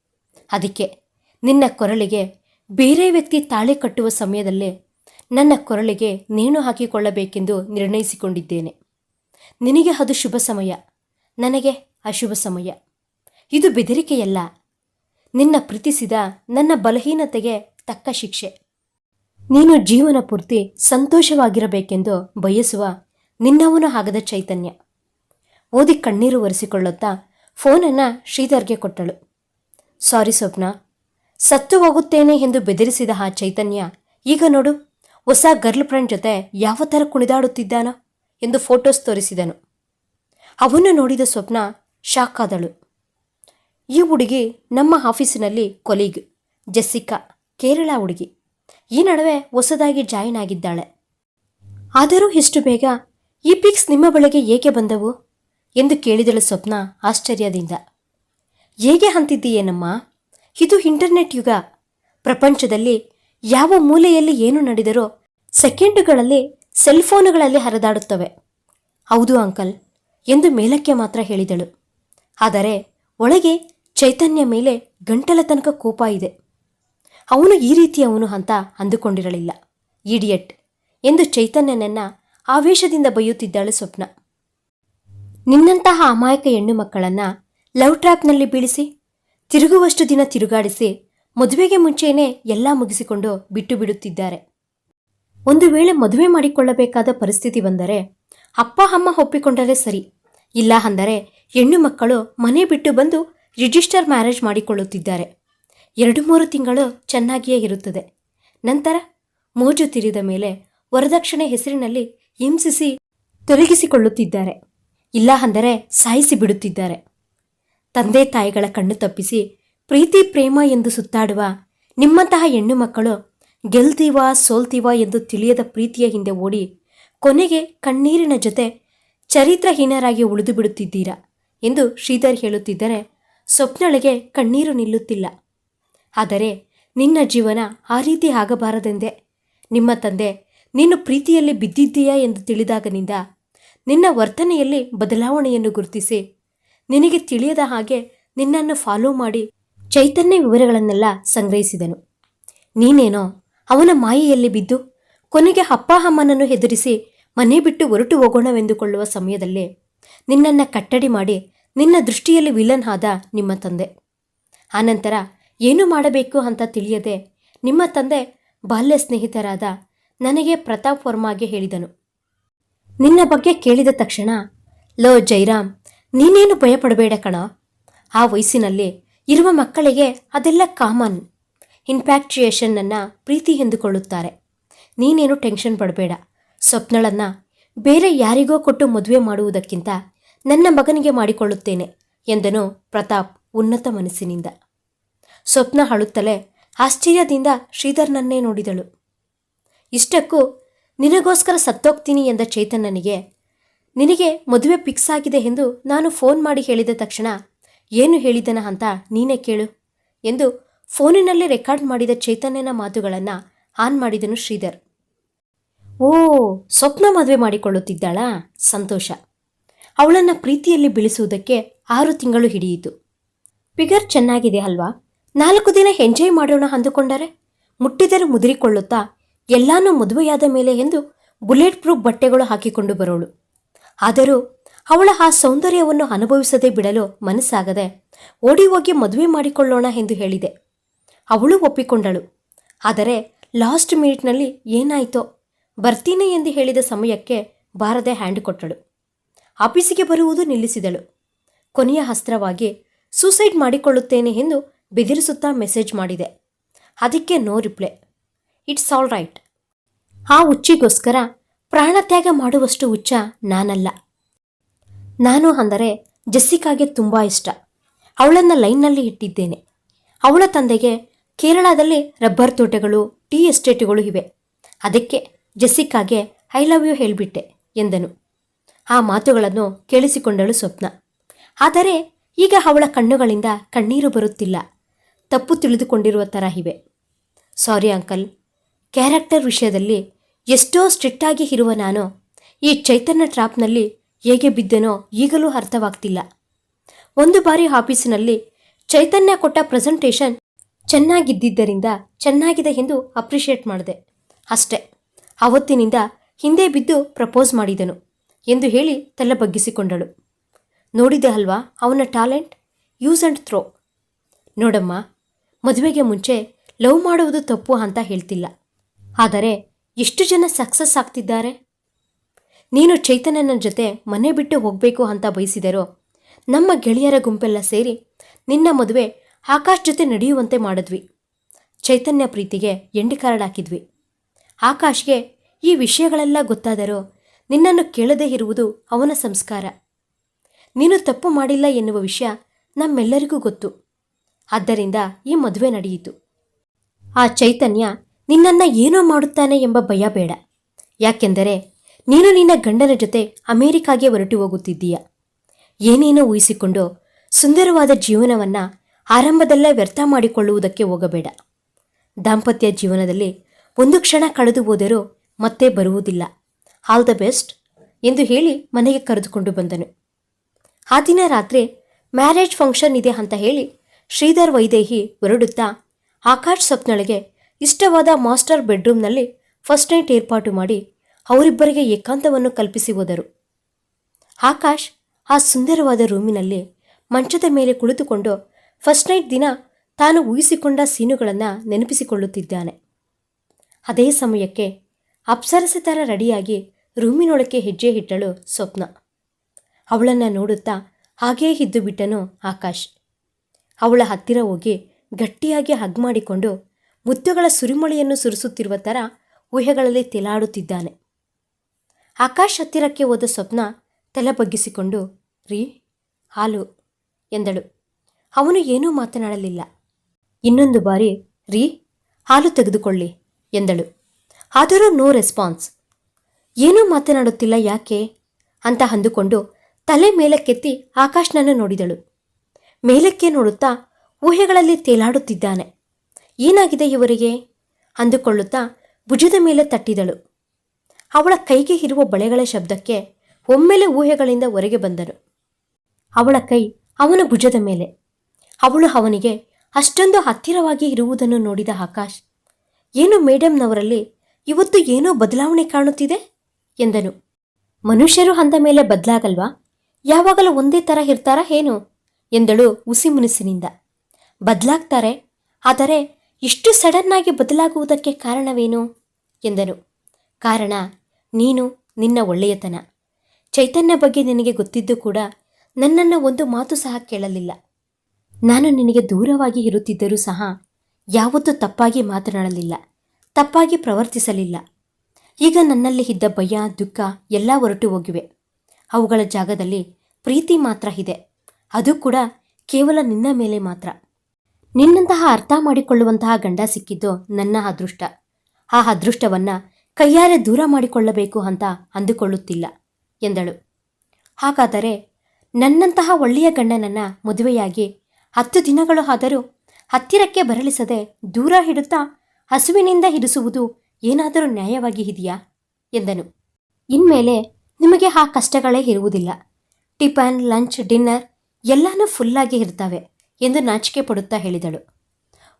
ಅದಕ್ಕೆ ನಿನ್ನ ಕೊರಳಿಗೆ ಬೇರೆ ವ್ಯಕ್ತಿ ತಾಳೆ ಕಟ್ಟುವ ಸಮಯದಲ್ಲೇ ನನ್ನ ಕೊರಳಿಗೆ ನೇಣು ಹಾಕಿಕೊಳ್ಳಬೇಕೆಂದು ನಿರ್ಣಯಿಸಿಕೊಂಡಿದ್ದೇನೆ. ನಿನಗೆ ಅದು ಶುಭ ಸಮಯ, ನನಗೆ ಅಶುಭ ಸಮಯ. ಇದು ಬೆದರಿಕೆಯಲ್ಲ. ನಿನ್ನ ಪ್ರೀತಿಸಿದ ನನ್ನ ಬಲಹೀನತೆಗೆ ತಕ್ಕ ಶಿಕ್ಷೆ. ನೀನು ಜೀವನ ಪೂರ್ತಿ ಸಂತೋಷವಾಗಿರಬೇಕೆಂದು ಬಯಸುವ ನಿನ್ನವನು ಆಗದ ಚೈತನ್ಯ. ಓದಿ ಕಣ್ಣೀರು ಒರೆಸಿಕೊಳ್ಳುತ್ತಾ ಫೋನನ್ನು ಶ್ರೀಧರ್ಗೆ ಕೊಟ್ಟಳು. ಸಾರಿ ಸ್ವಪ್ನ, ಸತ್ತು ಹೋಗುತ್ತೇನೆ ಎಂದು ಬೆದರಿಸಿದ ಆ ಚೈತನ್ಯ, ಈಗ ನೋಡು, ಹೊಸ ಗರ್ಲ್ ಫ್ರೆಂಡ್ ಜೊತೆ ಯಾವ ಥರ ಕುಣಿದಾಡುತ್ತಿದ್ದಾನೋ ಎಂದು ಫೋಟೋಸ್ ತೋರಿಸಿದನು. ಅವನ್ನು ನೋಡಿದ ಸ್ವಪ್ನ ಶಾಕ್ ಆದಳು. ಈ ಹುಡುಗಿ ನಮ್ಮ ಆಫೀಸಿನಲ್ಲಿ ಕೊಲೀಗ್, ಜೆಸ್ಸಿಕಾ, ಕೇರಳ ಹುಡುಗಿ. ಈ ನಡುವೆ ಹೊಸದಾಗಿ ಜಾಯಿನ್ ಆಗಿದ್ದಾಳೆ. ಆದರೂ ಇಷ್ಟು ಬೇಗ ಈ ಪಿಕ್ಸ್ ನಿಮ್ಮ ಬಳಿಗೆ ಏಕೆ ಬಂದವು? ಎಂದು ಕೇಳಿದಳು ಸ್ವಪ್ನ ಆಶ್ಚರ್ಯದಿಂದ. ಹೇಗೆ ಅಂತಿದ್ದೀಯೇನಮ್ಮ? ಇದು ಇಂಟರ್ನೆಟ್ ಯುಗ. ಪ್ರಪಂಚದಲ್ಲಿ ಯಾವ ಮೂಲೆಯಲ್ಲಿ ಏನು ನಡೆದರೂ ಸೆಕೆಂಡುಗಳಲ್ಲಿ ಸೆಲ್ಫೋನುಗಳಲ್ಲಿ ಹರಿದಾಡುತ್ತವೆ. ಹೌದು ಅಂಕಲ್ ಎಂದು ಮೇಲಕ್ಕೆ ಮಾತ್ರ ಹೇಳಿದಳು. ಆದರೆ ಒಳಗೆ ಚೈತನ್ಯ ಮೇಲೆ ಗಂಟಲ ತನಕ ಕೋಪ ಇದೆ. ಅವನು ಈ ರೀತಿಯವನು ಅಂತ ಅಂದುಕೊಂಡಿರಲಿಲ್ಲ. ಇಡಿಯಟ್ ಎಂದು ಚೈತನ್ಯನನ್ನ ಆವೇಶದಿಂದ ಬೈಯುತ್ತಿದ್ದಾಳೆ ಸ್ವಪ್ನ. ನಿನ್ನಂತಹ ಅಮಾಯಕ ಹೆಣ್ಣು ಮಕ್ಕಳನ್ನ ಲವ್ ಟ್ರ್ಯಾಪ್ನಲ್ಲಿ ಬೀಳಿಸಿ, ತಿರುಗುವಷ್ಟು ದಿನ ತಿರುಗಾಡಿಸಿ ಮದುವೆಗೆ ಮುಂಚೆಯೇ ಎಲ್ಲ ಮುಗಿಸಿಕೊಂಡು ಬಿಟ್ಟು ಬಿಡುತ್ತಿದ್ದಾರೆ. ಒಂದು ವೇಳೆ ಮದುವೆ ಮಾಡಿಕೊಳ್ಳಬೇಕಾದ ಪರಿಸ್ಥಿತಿ ಬಂದರೆ ಅಪ್ಪ ಅಮ್ಮ ಒಪ್ಪಿಕೊಂಡರೆ ಸರಿ. ಇಲ್ಲ ಅಂದರೆ ಹೆಣ್ಣು ಮಕ್ಕಳು ಮನೆ ಬಿಟ್ಟು ಬಂದು ರಿಜಿಸ್ಟರ್ ಮ್ಯಾರೇಜ್ ಮಾಡಿಕೊಳ್ಳುತ್ತಿದ್ದಾರೆ. ಎರಡು ಮೂರು ತಿಂಗಳು ಚೆನ್ನಾಗಿಯೇ ಇರುತ್ತದೆ. ನಂತರ ಮೋಜು ತಿರಿದ ಮೇಲೆ ವರದಕ್ಷಿಣೆ ಹೆಸರಿನಲ್ಲಿ ಹಿಂಸಿಸಿ ತೊಲಗಿಸಿಕೊಳ್ಳುತ್ತಿದ್ದಾರೆ. ಇಲ್ಲ ಅಂದರೆ ಸಾಯಿಸಿ ಬಿಡುತ್ತಿದ್ದಾರೆ. ತಂದೆ ತಾಯಿಗಳ ಕಣ್ಣು ತಪ್ಪಿಸಿ ಪ್ರೀತಿ, ಪ್ರೇಮ ಎಂದು ಸುತ್ತಾಡುವ ನಿಮ್ಮಂತಹ ಹೆಣ್ಣು ಮಕ್ಕಳು ಗೆಲ್ತೀವಾ, ಸೋಲ್ತೀವಾ ಎಂದು ತಿಳಿಯದ ಪ್ರೀತಿಯ ಹಿಂದೆ ಓಡಿ ಕೊನೆಗೆ ಕಣ್ಣೀರಿನ ಜೊತೆ ಚರಿತ್ರಹೀನರಾಗಿ ಉಳಿದು ಬಿಡುತ್ತಿದ್ದೀರಾ ಎಂದು ಶ್ರೀಧರ್ ಹೇಳುತ್ತಿದ್ದರೆ ಸ್ವಪ್ನಳಿಗೆ ಕಣ್ಣೀರು ನಿಲ್ಲುತ್ತಿಲ್ಲ. ಆದರೆ ನಿನ್ನ ಜೀವನ ಆ ರೀತಿ ಆಗಬಾರದೆಂದೇ? ನಿಮ್ಮ ತಂದೆ, ನೀನು ಪ್ರೀತಿಯಲ್ಲಿ ಬಿದ್ದಿದ್ದೀಯಾ ಎಂದು ತಿಳಿದಾಗನಿಂದ ನಿನ್ನ ವರ್ತನೆಯಲ್ಲಿ ಬದಲಾವಣೆಯನ್ನು ಗುರುತಿಸಿ. ನಿನಗೆ ತಿಳಿಯದ ಹಾಗೆ ನಿನ್ನನ್ನು ಫಾಲೋ ಮಾಡಿ ಚೈತನ್ಯ ವಿವರಗಳನ್ನೆಲ್ಲ ಸಂಗ್ರಹಿಸಿದನು. ನೀನೇನೋ ಅವನ ಮಾಯೆಯಲ್ಲಿ ಬಿದ್ದು ಕೊನೆಗೆ ಅಪ್ಪ ಅಮ್ಮನನ್ನು ಹೆದರಿಸಿ ಮನೆ ಬಿಟ್ಟು ಹೊರಟು ಹೋಗೋಣವೆಂದುಕೊಳ್ಳುವ ಸಮಯದಲ್ಲೇ ನಿನ್ನನ್ನು ಕಟ್ಟಡಿ ಮಾಡಿ ನಿನ್ನ ದೃಷ್ಟಿಯಲ್ಲಿ ವಿಲನ್ ಆದ ನಿಮ್ಮ ತಂದೆ. ಆನಂತರ ಏನು ಮಾಡಬೇಕು ಅಂತ ತಿಳಿಯದೆ ನಿಮ್ಮ ತಂದೆ ಬಾಲ್ಯ ಸ್ನೇಹಿತರಾದ ನನಗೆ ಪ್ರತಾಪ್ ವರ್ಮಾಗೆ ಹೇಳಿದನು. ನಿನ್ನ ಬಗ್ಗೆ ಕೇಳಿದ ತಕ್ಷಣ, ಲೋ ಜೈರಾಮ್, ನೀನೇನು ಭಯಪಡಬೇಡ ಕಣ. ಆ ವಯಸ್ಸಿನಲ್ಲಿ ಇರುವ ಮಕ್ಕಳಿಗೆ ಅದೆಲ್ಲ ಕಾಮನ್. ಇನ್ಫ್ಯಾಕ್ಚುಯೇಷನ್ನನ್ನು ಪ್ರೀತಿ ಎಂದುಕೊಳ್ಳುತ್ತಾರೆ. ನೀನೇನು ಟೆನ್ಷನ್ ಪಡಬೇಡ. ಸ್ವಪ್ನಳನ್ನು ಬೇರೆ ಯಾರಿಗೋ ಕೊಟ್ಟು ಮದುವೆ ಮಾಡುವುದಕ್ಕಿಂತ ನನ್ನ ಮಗನಿಗೆ ಮಾಡಿಕೊಳ್ಳುತ್ತೇನೆ ಎಂದನು ಪ್ರತಾಪ್ ಉನ್ನತ ಮನಸ್ಸಿನಿಂದ. ಸ್ವಪ್ನ ಅಳುತ್ತಲೇ ಆಶ್ಚರ್ಯದಿಂದ ಶ್ರೀಧರ್ನನ್ನೇ ನೋಡಿದಳು. ಇಷ್ಟಕ್ಕೂ ನಿನಗೋಸ್ಕರ ಸತ್ತೋಗ್ತೀನಿ ಎಂದ ಚೈತನ್ಯನಿಗೆ, ನಿನಗೆ ಮದುವೆ ಫಿಕ್ಸ್ ಆಗಿದೆ ಎಂದು ನಾನು ಫೋನ್ ಮಾಡಿ ಹೇಳಿದ ತಕ್ಷಣ, ಏನು ಹೇಳಿದನ ಅಂತ ನೀನೇ ಕೇಳು ಎಂದು ಫೋನಿನಲ್ಲಿ ರೆಕಾರ್ಡ್ ಮಾಡಿದ ಚೈತನ್ಯನ ಮಾತುಗಳನ್ನು ಆನ್ ಮಾಡಿದನು ಶ್ರೀಧರ್. ಓ, ಸ್ವಪ್ನ ಮದುವೆ ಮಾಡಿಕೊಳ್ಳುತ್ತಿದ್ದಾಳ? ಸಂತೋಷ. ಅವಳನ್ನು ಪ್ರೀತಿಯಲ್ಲಿ ಬೀಳಿಸುವುದಕ್ಕೆ ಆರು ತಿಂಗಳು ಹಿಡಿಯಿತು. ಫಿಗರ್ ಚೆನ್ನಾಗಿದೆ ಅಲ್ವಾ? ನಾಲ್ಕು ದಿನ ಎಂಜಾಯ್ ಮಾಡೋಣ ಅಂದುಕೊಂಡರೆ ಮುಟ್ಟಿದರೆ ಮುದುರಿಕೊಳ್ಳುತ್ತಾ ಎಲ್ಲಾನು ಮದುವೆಯಾದ ಮೇಲೆ ಎಂದು ಬುಲೆಟ್ ಪ್ರೂಫ್ ಬಟ್ಟೆಗಳು ಹಾಕಿಕೊಂಡು ಬರೋಳು. ಆದರೂ ಅವಳ ಆ ಸೌಂದರ್ಯವನ್ನು ಅನುಭವಿಸದೆ ಬಿಡಲು ಮನಸ್ಸಾಗದೆ ಓಡಿ ಹೋಗಿ ಮದುವೆ ಮಾಡಿಕೊಳ್ಳೋಣ ಎಂದು ಹೇಳಿದೆ. ಅವಳು ಒಪ್ಪಿಕೊಂಡಳು. ಆದರೆ ಲಾಸ್ಟ್ ಮಿನಿಟ್ನಲ್ಲಿ ಏನಾಯಿತೋ ಬರ್ತೀನಿ ಎಂದು ಹೇಳಿದ ಸಮಯಕ್ಕೆ ಬಾರದೆ ಹ್ಯಾಂಡ್ ಕೊಟ್ಟಳು. ಆಫೀಸಿಗೆ ಬರುವುದು ನಿಲ್ಲಿಸಿದಳು. ಕೊನೆಯ ಅಸ್ತ್ರವಾಗಿ ಸೂಸೈಡ್ ಮಾಡಿಕೊಳ್ಳುತ್ತೇನೆ ಎಂದು ಬೆದರಿಸುತ್ತಾ ಮೆಸೇಜ್ ಮಾಡಿದೆ. ಅದಕ್ಕೆ no reply. It's all right ಆ ಹುಚ್ಚಿಗೋಸ್ಕರ ಪ್ರಾಣತ್ಯಾಗ ಮಾಡುವಷ್ಟು ಹುಚ್ಚ ನಾನಲ್ಲ. ನಾನು ಅಂದರೆ ಜೆಸ್ಸಿಕಾಗೆ ತುಂಬ ಇಷ್ಟ. ಅವಳನ್ನು ಲೈನ್ನಲ್ಲಿ ಇಟ್ಟಿದ್ದೇನೆ. ಅವಳ ತಂದೆಗೆ ಕೇರಳದಲ್ಲಿ ರಬ್ಬರ್ ತೋಟಗಳು, ಟೀ ಎಸ್ಟೇಟುಗಳು ಇವೆ. ಅದಕ್ಕೆ ಜೆಸ್ಸಿಕಾಗೆ ಐ ಲವ್ ಯು ಹೇಳಿಬಿಟ್ಟೆ ಎಂದನು. ಆ ಮಾತುಗಳನ್ನು ಕೇಳಿಸಿಕೊಂಡಳು ಸ್ವಪ್ನ. ಆದರೆ ಈಗ ಅವಳ ಕಣ್ಣುಗಳಿಂದ ಕಣ್ಣೀರು ಬರುತ್ತಿಲ್ಲ. ತಪ್ಪು ತಿಳಿದುಕೊಂಡಿರುವ ಥರ ಇವೆ. ಸಾರಿ ಅಂಕಲ್ ಕ್ಯಾರೆಕ್ಟರ್ ವಿಷಯದಲ್ಲಿ ಎಷ್ಟೋ ಸ್ಟ್ರಿಕ್ಟಾಗಿ ಇರುವ ನಾನು ಈ ಚೈತನ್ಯ ಟ್ರಾಪ್ನಲ್ಲಿ ಹೇಗೆ ಬಿದ್ದೆನೋ ಈಗಲೂ ಅರ್ಥವಾಗ್ತಿಲ್ಲ. ಒಂದು ಬಾರಿ ಆಫೀಸಿನಲ್ಲಿ ಚೈತನ್ಯ ಕೊಟ್ಟ ಪ್ರೆಸೆಂಟೇಷನ್ ಚೆನ್ನಾಗಿದ್ದರಿಂದ ಚೆನ್ನಾಗಿದೆ ಎಂದು ಅಪ್ರಿಷಿಯೇಟ್ ಮಾಡಿದೆ. ಅಷ್ಟೇ ಅವತ್ತಿನಿಂದ ಹಿಂದೆ ಬಿದ್ದು ಪ್ರಪೋಸ್ ಮಾಡಿದನು ಎಂದು ಹೇಳಿ ತಲೆ ಬಗ್ಗಿಸಿಕೊಂಡಳು ನೋಡಿದೆ ಅಲ್ವಾ ಅವನ ಟ್ಯಾಲೆಂಟ್? Use and throw. ನೋಡಮ್ಮ, ಮದುವೆಗೆ ಮುಂಚೆ ಲವ್ ಮಾಡುವುದು ತಪ್ಪು ಅಂತ ಹೇಳ್ತಿಲ್ಲ. ಆದರೆ ಎಷ್ಟು ಜನ ಸಕ್ಸಸ್ ಆಗ್ತಿದ್ದಾರೆ? ನೀನು ಚೈತನ್ಯನ ಜೊತೆ ಮನೆ ಬಿಟ್ಟು ಹೋಗಬೇಕು ಅಂತ ಬಯಸಿದರೋ, ನಮ್ಮ ಗೆಳೆಯರ ಗುಂಪೆಲ್ಲ ಸೇರಿ ನಿನ್ನ ಮದುವೆ ಆಕಾಶ್ ಜೊತೆ ನಡೆಯುವಂತೆ ಮಾಡಿದ್ವಿ. ಚೈತನ್ಯ ಪ್ರೀತಿಗೆ ಎಂಡಿ ಕಾರ್ಡ್ ಹಾಕಿದ್ವಿ. ಆಕಾಶ್ಗೆ ಈ ವಿಷಯಗಳೆಲ್ಲ ಗೊತ್ತಾದರೂ ನಿನ್ನನ್ನು ಕೇಳದೇ ಇರುವುದು ಅವನ ಸಂಸ್ಕಾರ. ನೀನು ತಪ್ಪು ಮಾಡಿಲ್ಲ ಎನ್ನುವ ವಿಷಯ ನಮ್ಮೆಲ್ಲರಿಗೂ ಗೊತ್ತು. ಆದ್ದರಿಂದ ಈ ಮದುವೆ ನಡೆಯಿತು. ಆ ಚೈತನ್ಯ ನಿನ್ನನ್ನ ಏನೋ ಮಾಡುತ್ತಾನೆ ಎಂಬ ಭಯ ಬೇಡ. ಯಾಕೆಂದರೆ ನೀನು ನಿನ್ನ ಗಂಡನ ಜೊತೆ ಅಮೇರಿಕಾಗೆ ಹೊರಟು ಹೋಗುತ್ತಿದ್ದೀಯ. ಏನೇನೋ ಊಹಿಸಿಕೊಂಡು ಸುಂದರವಾದ ಜೀವನವನ್ನು ಆರಂಭದಲ್ಲೇ ವ್ಯರ್ಥ ಮಾಡಿಕೊಳ್ಳುವುದಕ್ಕೆ ಹೋಗಬೇಡ. ದಾಂಪತ್ಯ ಜೀವನದಲ್ಲಿ ಒಂದು ಕ್ಷಣ ಕಳೆದು ಹೋದರೂ ಮತ್ತೆ ಬರುವುದಿಲ್ಲ. ಆಲ್ ದ ಬೆಸ್ಟ್ ಎಂದು ಹೇಳಿ ಮನೆಗೆ ಕರೆದುಕೊಂಡು ಬಂದನು. ಆ ದಿನ ರಾತ್ರಿ ಮ್ಯಾರೇಜ್ ಫಂಕ್ಷನ್ ಇದೆ ಅಂತ ಹೇಳಿ ಶ್ರೀಧರ್ ವೈದೇಹಿ ಹೊರಡುತ್ತಾ ಆಕಾಶ್ ಸ್ವಪ್ನಳಿಗೆ ಇಷ್ಟವಾದ ಮಾಸ್ಟರ್ ಬೆಡ್ರೂಮ್ನಲ್ಲಿ ಫಸ್ಟ್ ನೈಟ್ ಏರ್ಪಾಟು ಮಾಡಿ ಅವರಿಬ್ಬರಿಗೆ ಏಕಾಂತವನ್ನು ಕಲ್ಪಿಸಿ ಹೋದರು. ಆಕಾಶ್ ಆ ಸುಂದರವಾದ ರೂಮಿನಲ್ಲಿ ಮಂಚದ ಮೇಲೆ ಕುಳಿತುಕೊಂಡು ಫಸ್ಟ್ ನೈಟ್ ದಿನ ತಾನು ಊಹಿಸಿಕೊಂಡ ಸೀನುಗಳನ್ನು ನೆನಪಿಸಿಕೊಳ್ಳುತ್ತಿದ್ದಾನೆ. ಅದೇ ಸಮಯಕ್ಕೆ ಅಪ್ಸರಸೆ ಥರ ರೆಡಿಯಾಗಿ ರೂಮಿನೊಳಕ್ಕೆ ಹೆಜ್ಜೆ ಇಟ್ಟಳು ಸ್ವಪ್ನ. ಅವಳನ್ನು ನೋಡುತ್ತಾ ಹಾಗೇ ಇದ್ದುಬಿಟ್ಟನು ಆಕಾಶ್. ಅವಳ ಹತ್ತಿರ ಹೋಗಿ ಗಟ್ಟಿಯಾಗಿ ಹಗ್ ಮಾಡಿಕೊಂಡು ಮುತ್ತುಗಳ ಸುರಿಮಳೆಯನ್ನು ಸುರಿಸುತ್ತಿರುವ ಥರ ಊಹೆಗಳಲ್ಲಿ ತಿಲಾಡುತ್ತಿದ್ದಾನೆ. ಆಕಾಶ್ ಹತ್ತಿರಕ್ಕೆ ಹೋದ ಸ್ವಪ್ನ ತಲೆ ಬಗ್ಗಿಸಿಕೊಂಡು ರೀ, ಹಾಲು, ಎಂದಳು. ಅವನು ಏನೂ ಮಾತನಾಡಲಿಲ್ಲ. ಇನ್ನೊಂದು ಬಾರಿ, ರೀ, ಹಾಲು ತೆಗೆದುಕೊಳ್ಳಿ, ಎಂದಳು. ಆದರೂ ನೋ ರೆಸ್ಪಾನ್ಸ್. ಏನೂ ಮಾತನಾಡುತ್ತಿಲ್ಲ, ಯಾಕೆ? ಅಂತ ಅಂದುಕೊಂಡು ತಲೆ ಮೇಲಕ್ಕೆತ್ತಿ ಆಕಾಶ್ನನ್ನು ನೋಡಿದಳು. ಮೇಲಕ್ಕೆ ನೋಡುತ್ತಾ ಊಹೆಗಳಲ್ಲಿ ತೇಲಾಡುತ್ತಿದ್ದಾನೆ. ಏನಾಗಿದೆ ಇವರಿಗೆ? ಅಂದುಕೊಳ್ಳುತ್ತಾ ಭುಜದ ಮೇಲೆ ತಟ್ಟಿದಳು. ಅವಳ ಕೈಗೆ ಇರುವ ಬಳೆಗಳ ಶಬ್ದಕ್ಕೆ ಒಮ್ಮೆಲೆ ಊಹೆಗಳಿಂದ ಹೊರಗೆ ಬಂದನು ಅವಳ ಕೈ ಅವನ ಭುಜದ ಮೇಲೆ. ಅವಳು ಅವನಿಗೆ, ಅಷ್ಟೊಂದು ಹತ್ತಿರವಾಗಿ ಇರುವುದನ್ನು ನೋಡಿದ ಆಕಾಶ್, ಏನು ಮೇಡಮ್ನವರಲ್ಲಿ ಇವತ್ತು ಏನೋ ಬದಲಾವಣೆ ಕಾಣುತ್ತಿದೆ? ಎಂದನು. ಮನುಷ್ಯರು ಅಂದ ಮೇಲೆ ಬದಲಾಗಲ್ವಾ? ಯಾವಾಗಲೂ ಒಂದೇ ಥರ ಇರ್ತಾರಾ, ಏನು? ಎಂದಳು ಉಸಿಮುನಿಸಿನಿಂದ ಬದಲಾಗ್ತಾರೆ, ಆದರೆ ಇಷ್ಟು ಸಡನ್ನಾಗಿ ಬದಲಾಗುವುದಕ್ಕೆ ಕಾರಣವೇನು? ಎಂದನು ಕಾರಣ, ನೀನು ನಿನ್ನ ಒಳ್ಳೆಯತನ. ಚೈತನ್ಯ ಬಗ್ಗೆ ನಿನಗೆ ಗೊತ್ತಿದ್ದು ಕೂಡ ನನ್ನನ್ನು ಒಂದು ಮಾತು ಸಹ ಕೇಳಲಿಲ್ಲ. ನಾನು ನಿನಗೆ ದೂರವಾಗಿ ಇರುತ್ತಿದ್ದರೂ ಸಹ ಯಾವತ್ತೂ ತಪ್ಪಾಗಿ ಮಾತನಾಡಲಿಲ್ಲ, ತಪ್ಪಾಗಿ ಪ್ರವರ್ತಿಸಲಿಲ್ಲ. ಈಗ ನನ್ನಲ್ಲಿ ಇದ್ದ ಭಯ, ದುಃಖ ಎಲ್ಲ ಹೊರಟು ಹೋಗಿವೆ. ಅವುಗಳ ಜಾಗದಲ್ಲಿ ಪ್ರೀತಿ ಮಾತ್ರ ಇದೆ. ಅದು ಕೂಡ ಕೇವಲ ನಿನ್ನ ಮೇಲೆ ಮಾತ್ರ. ನಿನ್ನಂತಹ ಅರ್ಥ ಮಾಡಿಕೊಳ್ಳುವಂತಹ ಗಂಡ ಸಿಕ್ಕಿದ್ದು ನನ್ನ ಅದೃಷ್ಟ. ಆ ಅದೃಷ್ಟವನ್ನ ಕೈಯಾರೆ ದೂರ ಮಾಡಿಕೊಳ್ಳಬೇಕು ಅಂತ ಅಂದುಕೊಳ್ಳುತ್ತಿಲ್ಲ, ಎಂದಳು. ಹಾಗಾದರೆ ನನ್ನಂತಹ ಒಳ್ಳೆಯ ಗಂಡನನ್ನ ಮದುವೆಯಾಗಿ ಹತ್ತು ದಿನಗಳು ಆದರೂ ಹತ್ತಿರಕ್ಕೆ ಬರಲಿಸದೆ ದೂರ ಹಿಡುತ್ತಾ ಹಸುವಿನಿಂದ ಹಿಡಿಸುವುದು ಏನಾದರೂ ನ್ಯಾಯವಾಗಿ ಇದೆಯಾ? ಎಂದನು. ಇನ್ಮೇಲೆ ನಿಮಗೆ ಆ ಕಷ್ಟಗಳೇ ಇರುವುದಿಲ್ಲ. ಟಿಫನ್, ಲಂಚ್, ಡಿನ್ನರ್ ಎಲ್ಲಾನು ಫುಲ್ಲಾಗಿ ಇರ್ತವೆ. ಎಂದು ನಾಚಿಕೆ ಪಡುತ್ತಾ ಹೇಳಿದಳು.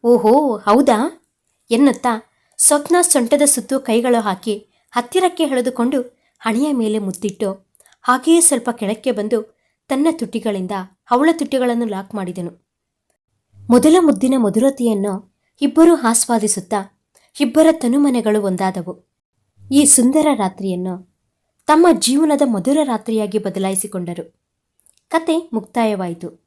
ಓಹೋ, ಹೌದಾ? ಎನ್ನುತ್ತಾ ಸ್ವಪ್ನ ಸೊಂಟದ ಸುತ್ತು ಕೈಗಳು ಹಾಕಿ ಹತ್ತಿರಕ್ಕೆ ಎಳೆದುಕೊಂಡು ಹಣೆಯ ಮೇಲೆ ಮುತ್ತಿಟ್ಟು ಹಾಗೆಯೇ ಸ್ವಲ್ಪ ಕೆಳಕ್ಕೆ ಬಂದು ತನ್ನ ತುಟಿಗಳಿಂದ ಅವಳ ತುಟಿಗಳನ್ನು ಲಾಕ್ ಮಾಡಿದನು. ಮೊದಲ ಮುದ್ದಿನ ಮಧುರತೆಯನ್ನು ಇಬ್ಬರೂ ಆಸ್ವಾದಿಸುತ್ತಾ ಇಬ್ಬರ ತನುಮನೆಗಳು ಒಂದಾದವು. ಈ ಸುಂದರ ರಾತ್ರಿಯನ್ನು ತಮ್ಮ ಜೀವನದ ಮಧುರ ರಾತ್ರಿಯಾಗಿ ಬದಲಾಯಿಸಿಕೊಂಡರು. ಕತೆ ಮುಕ್ತಾಯವಾಯಿತು.